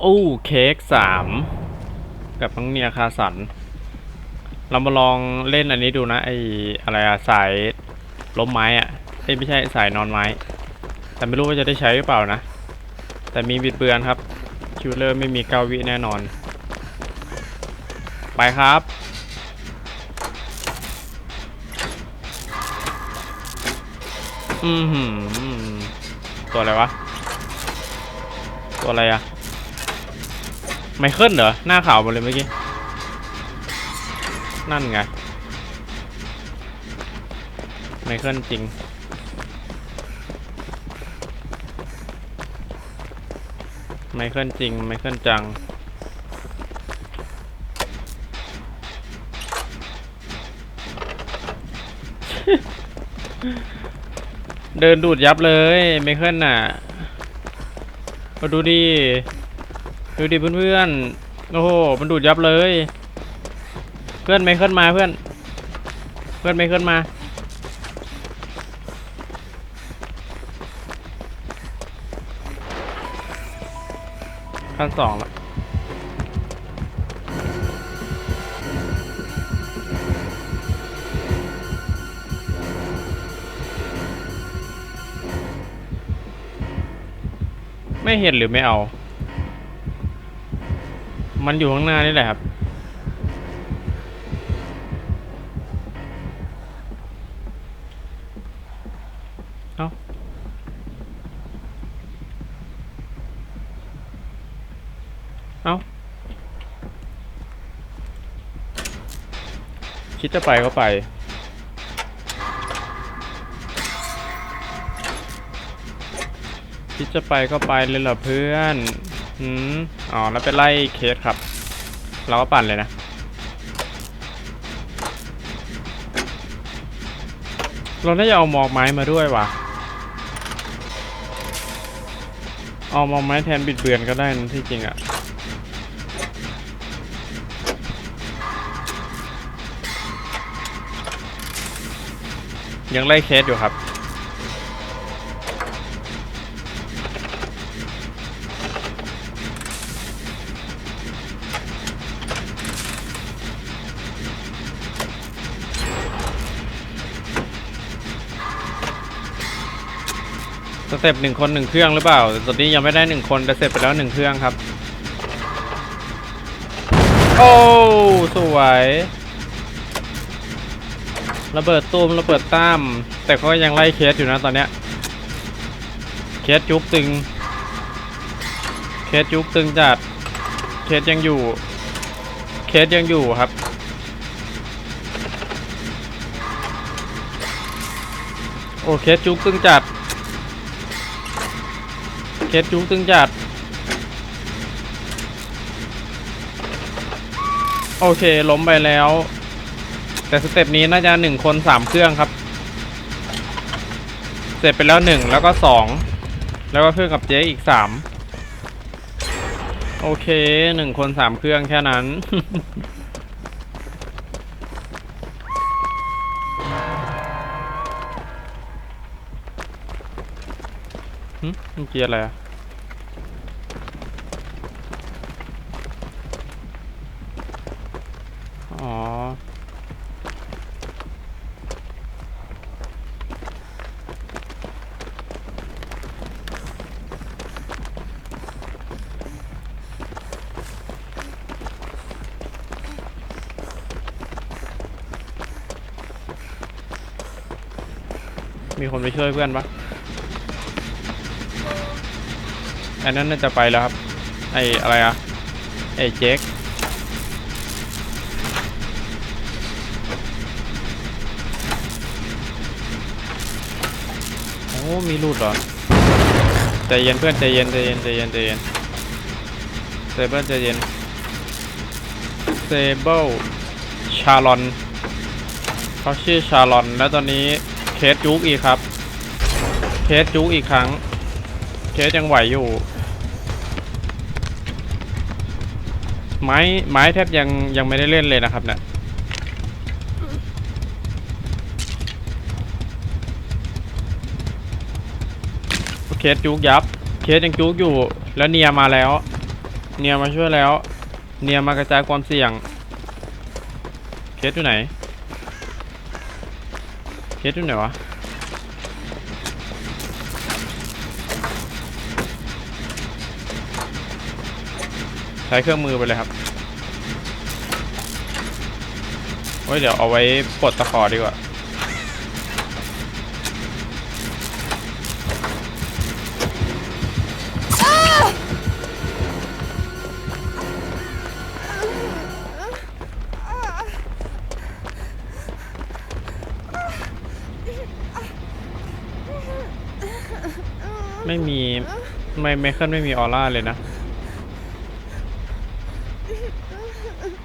โอ้เค้กสามกับน้องเนียคาสัน เรามาลองเล่นอันนี้ดูนะไออะไรอะสายล้มไม้อะเอ้ยไม่ใช่สายนอนไม้ แต่ไม่รู้ว่าจะได้ใช้หรือเปล่านะ แต่มีบิดเบือนครับคิวเลอร์ไม่มีเกาวิแน่นอน ไปครับอือหือตัวอะไรวะ ตัวอะไรอะ ไมเคิลเหรอ หน้าขาวหมดเลยเมื่อกี้ นั่นไง ไมเคิลจริง ไมเคิลจริง ไมเคิลจัง เดินดูดยับเลย ไมเคิลน่ะมาดูดิ ดูดิเพื่อนๆ โอ้โห มันดูดยับเลย เพื่อนไม่เคิลมาเพื่อน เพื่อนไม่เคิลมา ขั้นสองละไม่เห็นหรือไม่เอา มันอยู่ข้างหน้านี่แหละครับเอ้าเอ้าคิดจะไปก็ไปคิดจะไปก็ไปเลยเหรอเพื่อน หืมอ๋อแล้วไปไล่เคสครับ เราก็ปั่นเลยนะ เราน่าจะเอาหมอกไม้มาด้วยว่ะเอาหมอกไม้แทนบิดเบือนก็ได้นะที่จริงอะยังไล่เคสอยู่ครับ สเต็ปหนึ่งคนหนึ่งเครื่องหรือเปล่าตอนนี้ยังไม่ได้หนึ่งคนแต่เสร็จไปแล้วหนึ่งเครื่องครับ โอ้สวยระเบิดตูมระเบิดตั้มแต่เขาก็ยังไล่เคสอยู่นะตอนเนี้ยเคสจุกตึง เคสจุกตึงจัดเคสยังอยู่ เคสยังอยู่ครับ โอเคสจุกตึงจัด เคสจุกตึงจัด โอเค ล้มไปแล้ว แต่สเต็ปนี้น่าจะหนึ่งคนสามเครื่องครับ เสร็จไปแล้วหนึ่งแล้วก็สองแล้วก็เครื่องกับเจ๊อีกสามโอเคหนึ่งคนสามเครื่องแค่นั้น เมื่อกี้อะไรอะอ๋อ มีคนไปช่วยเพื่อนปะ อันนั้นน่าจะไปแล้วครับ ไออะไรอะไอเจ๊กโอ้มีรูดเหรอ ใจเย็นเพื่อนใจเย็นใจเย็นใจเย็นใจเย็นเซเบิลใจเย็นเซเบิลชาลอนเขาชื่อชาลอนแล้วตอนนี้เคสจุกอีกครับ เคสจุกอีกครั้ง เคสยังไหวอยู่ ไม้ไม้แทบยังยังไม่ได้เล่นเลยนะครับเนี่ยเคสจุกยับ เคสยังจุกอยู่ แล้วเนียมาแล้ว เนียมาช่วยแล้ว เนียมากระจายความเสี่ยง เคสอยู่ไหน เคสอยู่ไหนวะ ใช้เครื่องมือไปเลยครับโอ้ยเดี๋ยวเอาไว้ปลดตะขอดีกว่าไม่มี ไม่ไมเคิลไม่มีออร่าเลยนะ Oh,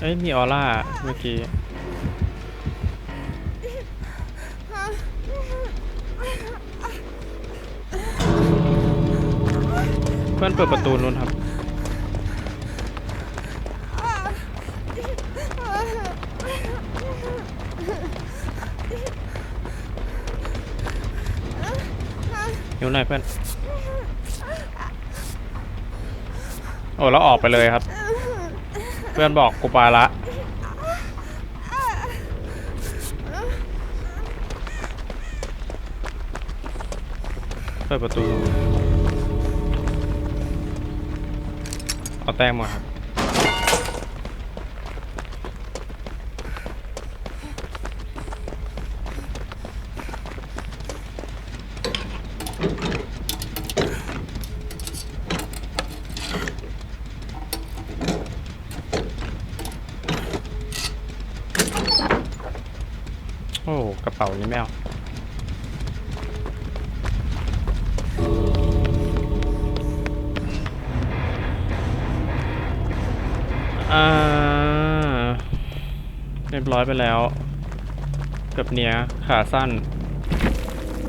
เอ้ยมีออร่าเมื่อกี้ เพื่อนเปิดประตูนู้นครับนิ้วหน่อยเพื่อน โอ้แล้วออกไปเลยครับ เพื่อนบอกกูไปละเปิดประตู เอาแต้มมาครับ โอ้ ก ระเป๋านี้ไม่เอาอ่าเรียบร้อยไปแล้วกับเนี้ยขาสั้น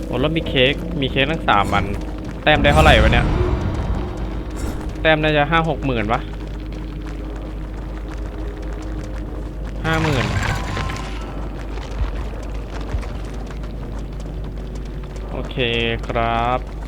โอ้แล้วมีเค้กมีเค้กทั้งสามอัน แต้มได้เท่าไหร่วะเนี่ย แต้มน่าจะห้าหกหมื่นปะห้าหมื่น ครับ